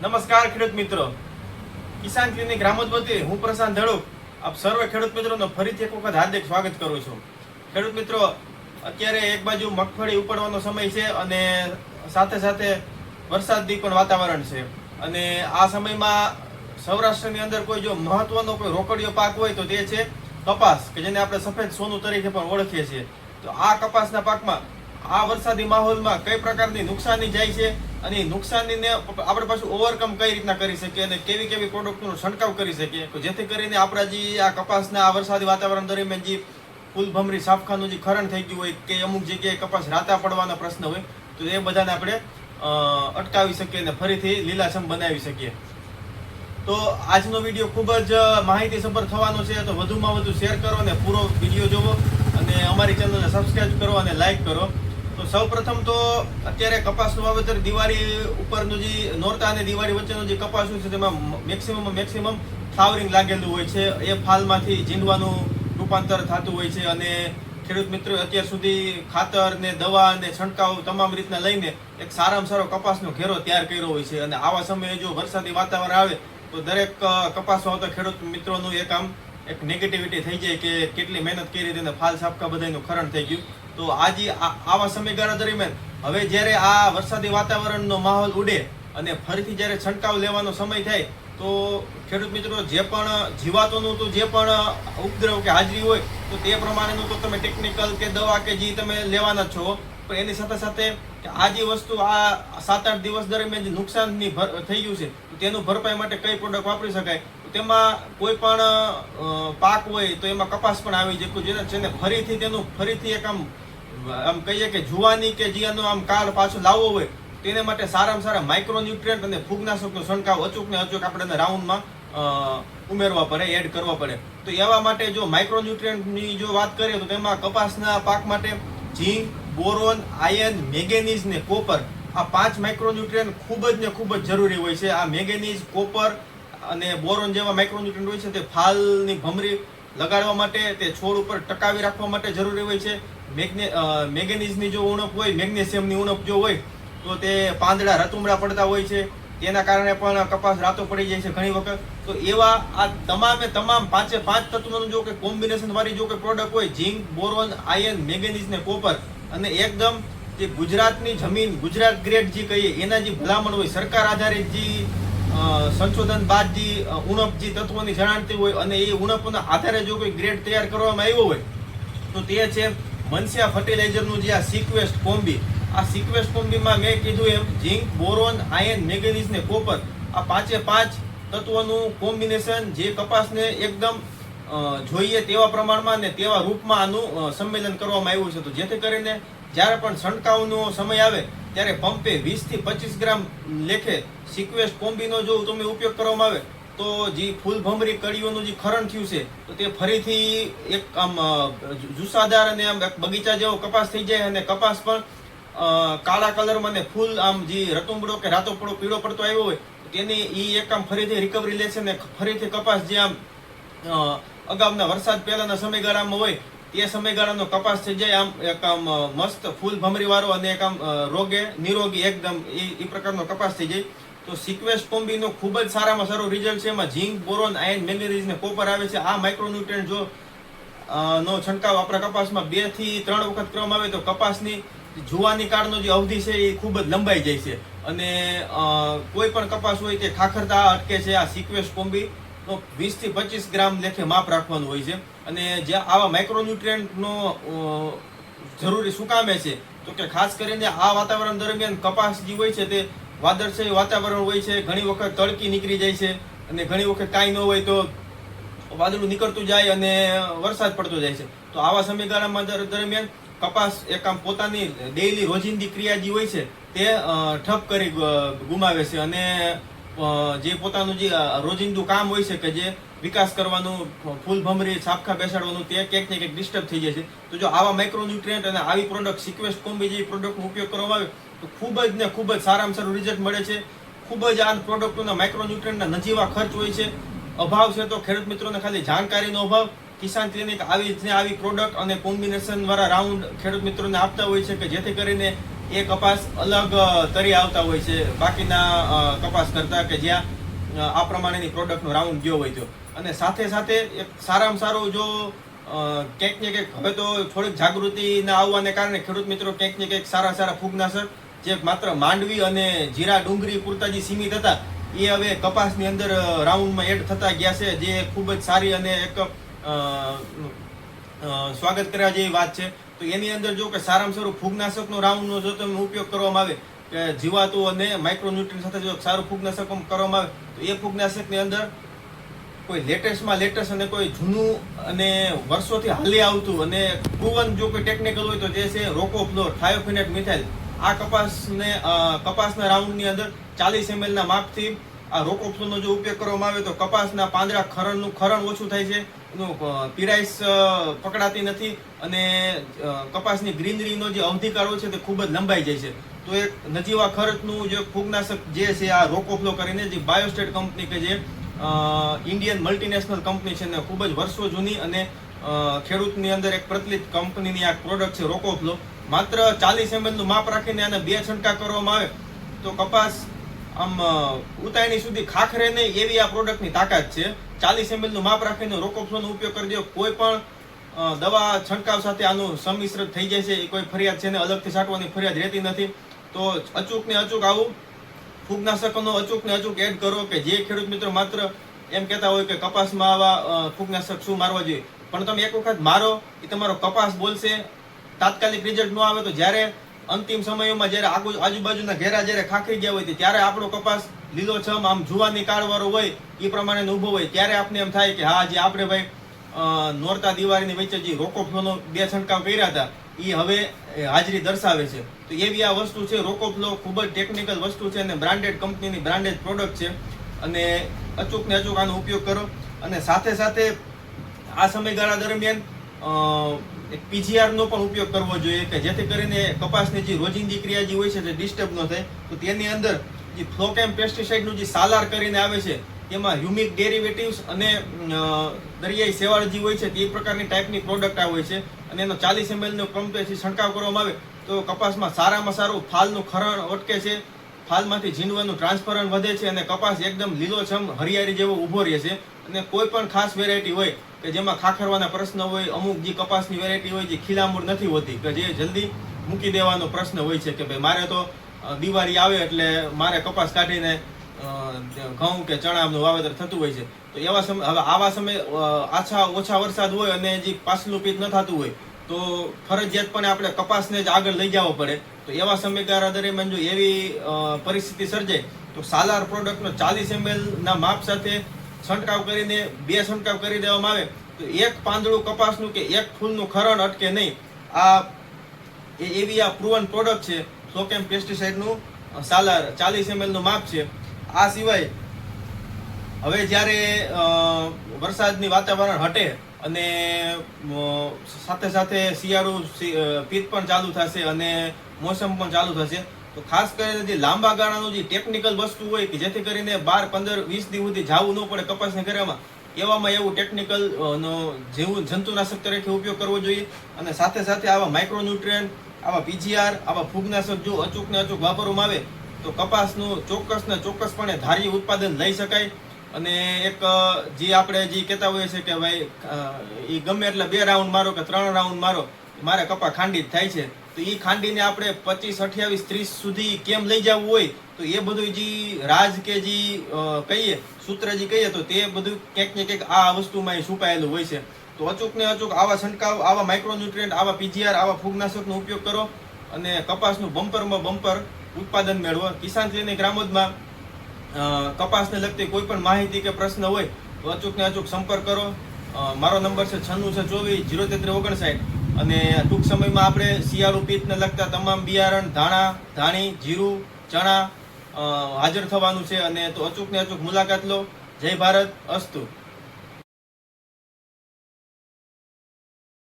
નમસ્કાર ખેડૂત મિત્રો. કિસાન ક્લિનિક રામોદ હું પ્રશાંત ધડુક. આપ સર્વે ખેડૂત મિત્રોનો ફરીથી એક વખત હાર્દિક સ્વાગત કરું છું. ખેડૂત મિત્રો, અત્યારે એક બાજુ મગફળી ઉપાડવાનો સમય છે અને સાથે સાથે વરસાદથી પણ વાતાવરણ છે. અને આ સમયમાં સૌરાષ્ટ્રની અંદર કોઈ જો મહત્વનો કોઈ રોકડીયો પાક હોય તો તે છે કપાસ, કે જેને આપણે સફેદ સોનું તરીકે પણ ઓળખીએ છીએ. તો આ કપાસના પાકમાં આ વરસાદી માહોલમાં કઈ પ્રકારની નુકસાની જાય છે? અને નુકસાનીને આપણે પાછું ઓવરકમ કઈ રીતના કરી શકીએ અને કેવી કેવી પ્રોડક્ટનો છંટકાવ કરી શકીએ? જેથી કરીને આપણા જે આ કપાસના, આ વરસાદી વાતાવરણ દરમિયાન જે ફૂલભમરી સાફખાનું જે ખરણ થઈ ગયું હોય કે અમુક જગ્યાએ કપાસ રાતા પડવાના પ્રશ્ન હોય, તો એ બધાને આપણે અટકાવી શકીએ અને ફરીથી લીલાછમ બનાવી શકીએ. તો આજનો વીડિયો ખૂબ જ માહિતી માહિતીસભર થવાનો છે, તો વધુમાં વધુ શેર કરો અને પૂરો વીડિયો જોવો અને અમારી ચેનલને સબસ્ક્રાઇબ કરો અને લાઈક કરો. તો સૌ પ્રથમ તો અત્યારે કપાસનું વાવેતર દિવાળી ઉપરનું જે નોરતા અને દિવાળી વચ્ચેનું જે કપાસ છે, તેમાં મેક્સિમમ મેક્સિમમ ફ્લાવરિંગ લાગેલું હોય છે. એ ફાલમાંથી ઝીંડવાનું રૂપાંતર થતું હોય છે અને ખેડૂત મિત્રો અત્યાર સુધી ખાતર ને દવા ને છંટકાવ તમામ રીતના લઈને એક સારામાં સારો કપાસનો ઘેરો તૈયાર કર્યો હોય છે. અને આવા સમયે જો વરસાદી વાતાવરણ આવે, તો દરેક કપાસ વાવતા ખેડૂત મિત્રોનું એક આમ એક નેગેટિવિટી થઈ જાય કે કેટલી મહેનત કરી તેને ફાલ સાપકા બધાનું ખરણ થઈ ગયું. તો આજે આવા સમયગાળા દરમિયાન હવે જ્યારે આ વરસાદી વાતાવરણનો માહોલ ઉડે અને ફરીથી જ્યારે છંટકાવ લેવાનો સમય થાય, તો ખેડૂત મિત્રો, જે પણ જીવાતોનું તો જે પણ ઉપદ્રવ કે હાજરી હોય, તો તે પ્રમાણેનું તો તમે ટેકનિકલ કે દવા કે જે તમે લેવાના છો. પણ એની સાથે સાથે આ જે વસ્તુ આ સાત આઠ દિવસ દરમિયાન જે નુકસાનની થઈ ગયું છે તેનું ભરપાઈ માટે કઈ પ્રોડક્ટ વાપરી શકાય? તેમાં કોઈ પણ પાક હોય તો એમાં કપાસ પણ આવી જાય જેને ફરીથી તેનું ફરીથી એક આમ આમ કહીએ કે જુવાની કે જીયાનો આમ કાળ પાછો લાવવો હોય, તેને માટે સારામાં સારા માઇક્રો ન્યુટ્રિયન્ટ અને ફૂગનાશકનો છંટકાવ અચૂક ને અચૂક આપણે રાઉન્ડમાં ઉમેરવા પડે એડ કરવા પડે. તો એવા માટે જો માઇક્રો ન્યુટ્રિયન્ટની જો વાત કરીએ તો તેમાં કપાસના પાક માટે ઝીંક, બોરોન, આયર્ન, મેગેનીઝ ને કોપર આ પાંચ માઇક્રો ન્યુટ્રિયન્ટ ખૂબ જ ને ખૂબ જ જરૂરી હોય છે. આ મેગેનીઝ, કોપર અને બોરોન જેવા માઇક્રો ન્યુટ્રિયન્ટ હોય છે તે ફાલની ભમરી લગાડવા માટે, તે છોડ ઉપર ટકાવી રાખવા માટે જરૂરી હોય છે. મેગ્ને અ, જો ઉણપ હોય મેગ્નેશિયમની ઉણપ જો હોય તો તે પાંદડા રતુમડા પડતા હોય છે. તેના કારણે પણ કપાસ રાતો પડી જાય છે ઘણી વખત. તો એવા આ તમામે તમામ પાંચે પાંચ તત્વોનું જો કે કોમ્બિનેશન વાળી જો કે પ્રોડક્ટ હોય ઝીંક બોરોન આયર્ન મેંગેનીઝ ને કોપર અને એકદમ જે ગુજરાતની જમીન ગુજરાત ગ્રેડ જે કહીએ એના જે ભલામણ હોય સરકાર આધારિત જે સંશોધન બાદ જે ઉણપ જે તત્વોની જણાતી હોય અને એ ઉણપના આધારે જો કોઈ ગ્રેડ તૈયાર કરવામાં આવ્યો હોય તો તે છે મનસ્યા ફર્ટિલાઇઝરનું જે આ સિક્વેસ્ટ કોમ્બી, આ સિક્વેસ્ટ કોમ્બીમાં મેં કીધું એમ, ઝીંક, બોરોન આયર્ન મેંગેનીઝ ને કોપર. આ પાંચે પાંચ તત્વોનું કોમ્બિનેશન જે કપાસને એકદમ જોઈએ તેવા પ્રમાણમાં ને તેવા રૂપમાં આનું સંમેલન કરવામાં આવ્યું છે. તો જેથી કરીને જ્યારે પણ છંટકાવનો સમય આવે, ત્યારે પંપે વીસથી પચીસ ગ્રામ લેખે સિક્વેસ્ટ કોમ્બીનો જો તમે ઉપયોગ કરવામાં આવે તો જે ફૂલ ભમરી કળીઓનું જે ખરણ થયું છે, તો તે ફરીથી એક આમ જુસાદાર અને આમ બગીચા જેવો કપાસ થઈ જાય અને કપાસ પણ કાળા કલરમાં અને ફૂલ આમ જે રતુંબડો કે રાતોપડો પીળો પડતો આવ્યો હોય તેની એ એક આમ ફરીથી રિકવરી લેશે ને ફરીથી કપાસ જે આમ અગાઉના વરસાદ પહેલાના સમયગાળામાં હોય, તે સમયગાળાનો કપાસ થઈ જાય આમ એક આમ મસ્ત ફૂલ ભમરી અને એક આમ રોગે, નિરોગી એકદમ એ પ્રકારનો કપાસ થઈ જાય. તો સિક્વેસ્ટ કોમ્બીનો ખૂબ જ સારામાં સારો રિઝલ્ટ છે. એમાં ઝીંક, બોરોન આયર્ન મેંગેનીઝ ને કોપર આવે છે. આ માઇક્રોન્યુટ્રિયન્ટ જો નો છંટકાવ આપણા કપાસમાં બેથી ત્રણ વખત કરવામાં આવે તો કપાસની જુવાની કાળનો જે અવધિ છે એ ખૂબ જ લંબાઈ જાય છે. અને કોઈ પણ કપાસ હોય તે ખાખરતા અટકે છે. આ સિક્વેસ્ટ કોમ્બી તો વીસથી પચીસ ગ્રામ લેખે માપ રાખવાનું હોય છે. અને જે આવા માઇક્રોન્યુટ્રિયન્ટનો જરૂરી શું કામે છે, તો કે ખાસ કરીને આ વાતાવરણ દરમિયાન કપાસ જે હોય છે તે વાદળછાયું વાતાવરણ હોય છે, ઘણી વખત તડકી નીકળી જાય છે અને ઘણી વખત કાંઈ ન હોય તો વાદળું નીકળતું જાય અને વરસાદ પડતો જાય છે. તો આવા સમયગાળામાં દરમિયાન કપાસ એક આમ પોતાની ડેઈલી રોજિંદી ક્રિયા જે હોય છે, તે ઠપ કરી ગુમાવે છે અને જે પોતાનું જે રોજિંદુ કામ હોય છે કે જે વિકાસ કરવાનું ફૂલ ભમરી, છાપખા બેસાડવાનું, તે ક્યાંક ને ક્યાંક ડિસ્ટર્બ થઈ જાય છે. તો જો આવા માઇક્રોન્યુટ્રિયન્ટ અને આવી પ્રોડક્ટ સિક્વેસ્ટ કોમ્બી જેવી પ્રોડક્ટનો ઉપયોગ કરવામાં આવે તો ખૂબ જ ને ખૂબ જ સારામાં સારું રિઝલ્ટ મળે છે. ખૂબ જ આ પ્રોડક્ટોના માઇક્રોન્યુટ્રન્ટના નજીવા ખર્ચ હોય છે. અભાવ છે તો ખેડૂત મિત્રોને ખાલી જાણકારીનો અભાવ. કિસાન ક્લિનિક આવી ને આવી પ્રોડક્ટ અને કોમ્બિનેશન વાળા રાઉન્ડ ખેડૂત મિત્રોને આપતા હોય છે કે જેથી કરીને એ કપાસ અલગ તરી આવતા હોય છે. બાકીના કપાસ કરતાં કે જ્યાં આ પ્રમાણેની પ્રોડક્ટનો રાઉન્ડ ગયો હોય તો. અને સાથે સાથે એક સારામાં સારું જો ક્યાંક ને ક્યાંક હવે તો થોડીક જાગૃતિના આવવાને કારણે ખેડૂત મિત્રો ક્યાંક ને ક્યાંક સારા સારા ફૂગનાશક જે માત્ર માંડવી અને જીરા ડુંગળી પૂરતા સીમિત હતા, એ હવે કપાસની અંદર રાઉન્ડમાં એડ થતા ગયા છે, જે ખૂબ જ સારી અને એક સ્વાગત કર્યા જેવી વાત છે. તો એની અંદર જો કે સારામાં સારું ફૂગનાશકનો રાઉન્ડનો જો તમે ઉપયોગ કરવામાં આવે, કે જીવાતું અને માઇક્રોન્યુટ્રી સાથે જો સારું ફૂગનાશક કરવામાં આવે, તો એ ફૂગનાશકની અંદર કોઈ લેટેસ્ટમાં લેટેસ્ટ અને કોઈ જૂનું અને વર્ષોથી હાલી આવતું અને પ્રુવન જો કોઈ ટેકનિકલ હોય તો જે છે રોકો ફ્લોર થાયોફિનેટ, મિથાઇલ આ કપાસને કપાસના રાઉન્ડની અંદર ચાલીસ ના માપથી આ રોકો ફ્લોરનો જો ઉપયોગ કરવામાં આવે તો કપાસના પાંદડા ખરણનું ખરણ ઓછું થાય છે. એનું અ, પકડાતી નથી અને કપાસની ગ્રીનરીનો જે અવધિકાળો છે તે ખૂબ જ લંબાઈ જાય છે. તો એક નજીવા ખર્ચનું જે ફૂગનાશક જે છે આ રોકોફ્લો કરીને જે બાયોસ્ટેટ કંપની કે જે ઇન્ડિયન મલ્ટીનેશનલ કંપની છે ને ખૂબ જ વર્ષો જૂની અને ખેડૂતની અંદર એક પ્રચલિત કંપનીની આ પ્રોડક્ટ છે રોકોફ્લો માત્ર ચાલીસનું માપ રાખીને આને બે છંટકાવ કરવામાં આવે તો કપાસ આમ ઉતાયણી સુધી ખાખરે નહીં એવી આ પ્રોડક્ટની તાકાત છે. ચાલીસનું માપ રાખીને રોકોફ્લોનો ઉપયોગ કરી દો. કોઈ પણ દવા છંટકાવ સાથે આનું સંમિશ્રિત થઈ જાય છે, એ કોઈ ફરિયાદ છે ને અલગથી છાંટવાની ફરિયાદ રહેતી નથી. તો અચૂક ને અચૂક આવું. ફૂગનાશકોનો અચૂક ને અચૂક એડ કરો કે જે ખેડૂત મિત્રો માત્ર એમ કહેતા હોય કે કપાસમાં આવા ફૂગનાશક શું મારવા જોઈએ. પણ તમે એક વખત મારો એ તમારો કપાસ બોલશે તાત્કાલિક રિઝલ્ટ ન આવે તો જ્યારે અંતિમ સમયોમાં જ્યારે આગુ આજુબાજુના ઘેરા જ્યારે ખાખરી ગયા હોય ત્યારે આપણો કપાસ લીલોછમ આમ જુવાની કાળવાળો હોય એ પ્રમાણે ઊભો હોય. ત્યારે આપણે એમ થાય કે હા જે આપણે ભાઈ નોરતા દિવાળીની વચ્ચે જે રોકોફ્લોનો બે છંટકાવ કર્યા હતા એ હવે હાજરી દર્શાવે છે. તો એવી આ વસ્તુ છે. રોકોફ્લો ખૂબ જ ટેકનિકલ વસ્તુ છે અને બ્રાન્ડેડ કંપનીની બ્રાન્ડેડ પ્રોડક્ટ છે. અને અચૂક ને અચૂક આનો ઉપયોગ કરો. અને સાથે સાથે આ સમયગાળા દરમિયાન એક પીજીઆર નો પણ ઉપયોગ કરવો જોઈએ કે જેથી કરીને કપાસની જે રોજિંદી ક્રિયા જે હોય છે તે ડિસ્ટર્બ ન થાય, તો તેની અંદર જે ફ્લોકેમ પેસ્ટિસાઇડનું જે સાલાર કરીને આવે છે, તેમાં હ્યુમિક ડેરિવેટિવ્સ અને દરિયાઈ સેવાળ જે હોય છે, તે પ્રકારની ટાઈપની પ્રોડક્ટ આ હોય છે. અને એનો ચાલીસ એમએલનો ક્રમથી છંટકાવ કરવામાં આવે, તો કપાસમાં સારામાં સારું ફાલનું ખરણ અટકે છે. ફાલમાંથી ઝીંડવાનું ટ્રાન્સપરન્ટ વધે છે અને કપાસ એકદમ લીલોછમ, હરિયાળી જેવો ઊભો રહે છે. અને કોઈ પણ ખાસ વેરાયટી હોય કે જેમાં ખાખરવાના પ્રશ્ન હોય, અમુક જે કપાસની વેરાયટી હોય જે ખીલામૂળ નથી હોતી, કે જે જલ્દી મૂકી દેવાનો પ્રશ્ન હોય છે કે ભાઈ મારે તો દિવાળી આવે એટલે મારે કપાસ કાઢીને ઘઉં કે ચણાનું વાવેતર થતું હોય છે. તો એવા સમય, હવે આવા સમય આછા ઓછા વરસાદ હોય અને જે પાછલું પીત ન થતું હોય, તો ફરજિયાતપણે આપણે કપાસને જ આગળ લઈ જવો પડે. તો એવા સમયગાળા દરમિયાન જો એવી પરિસ્થિતિ સર્જાય, તો સાલાર પ્રોડક્ટનો ચાલીસ ના માપ સાથે છંટકાવ કરીને, બે છંટકાવ કરી દેવામાં આવે, તો એક પાંદડું કપાસનું કે એક ફૂલનું ખરણ અટકે નહીં. આ એવી આ પ્રુવન પ્રોડક્ટ છે સોકેમ પેસ્ટિસાઇડનું સાલાર ચાલીસ એમએલનું માપ છે. આ સિવાય, હવે જ્યારે વરસાદની વાતાવરણ હટે અને સાથે સાથે શિયાળુ પિત પણ ચાલુ થશે અને મોસમ પણ ચાલુ થશે. તો ખાસ કરીને જે લાંબા ગાળાનું જે ટેકનિકલ વસ્તુ હોય કે જેથી કરીને બાર, પંદર, વીસ દિવસ સુધી જવું ન પડે કપાસને ઘરેમાં, એવામાં એવું ટેકનિકલ નો જેવું જંતુનાશક તરીકે ઉપયોગ કરવો જોઈએ. અને સાથે સાથે આવા માઇક્રોન્યુટ્રિયન આવા પીજીઆર આવા ફૂગનાશક જો અચૂક ને અચૂક વાપરવામાં આવે, તો કપાસનું ચોક્કસ ને ચોક્કસપણે ધારી ઉત્પાદન લઈ શકાય. અને એક જે આપણે જે કહેતા હોઈએ છીએ કે ભાઈ એ ગમે એટલે બે રાઉન્ડ મારો કે ત્રણ રાઉન્ડ મારો, મારે કપા ખાંડિત થાય છે. તો એ ખાંડીને આપણે પચીસ, અઠ્યાવીસ, ત્રીસ સુધી કેમ લઈ જવું હોય, તો એ બધું જે રાજ કે જે કહીએ, સૂત્ર જે કહીએ, તો તે બધું ક્યાંક ને ક્યાંક આ વસ્તુમાં એ છુપાયેલું હોય છે. તો અચૂક ને અચૂક આવા છંટકાવ, આવા માઇક્રોન્યુટ્રિયન્ટ આવા પીજીઆર, આવા ફૂગનાશકનો ઉપયોગ કરો અને કપાસનું બમ્પરમાં બમ્પર ઉત્પાદન મેળવો. કિસાન ક્લિનિક રામોદમાં કપાસને લગતી કોઈ પણ માહિતી કે પ્રશ્ન હોય, તો અચૂક ને અચૂક સંપર્ક કરો. મારો નંબર છે છન્નું છે ચોવીસ, જીરો તેત્રીસ ઓગણસાઠ. અને ટૂંક સમયમાં આપણે શિયાળુ પિત્તને લગતા તમામ બિયારણ, ધાણા, ધાણી, જીરું, ચણા હાજર થવાનું છે. અને તો અચૂક ને અચૂક મુલાકાત લો. જય ભારત, અસ્તુ.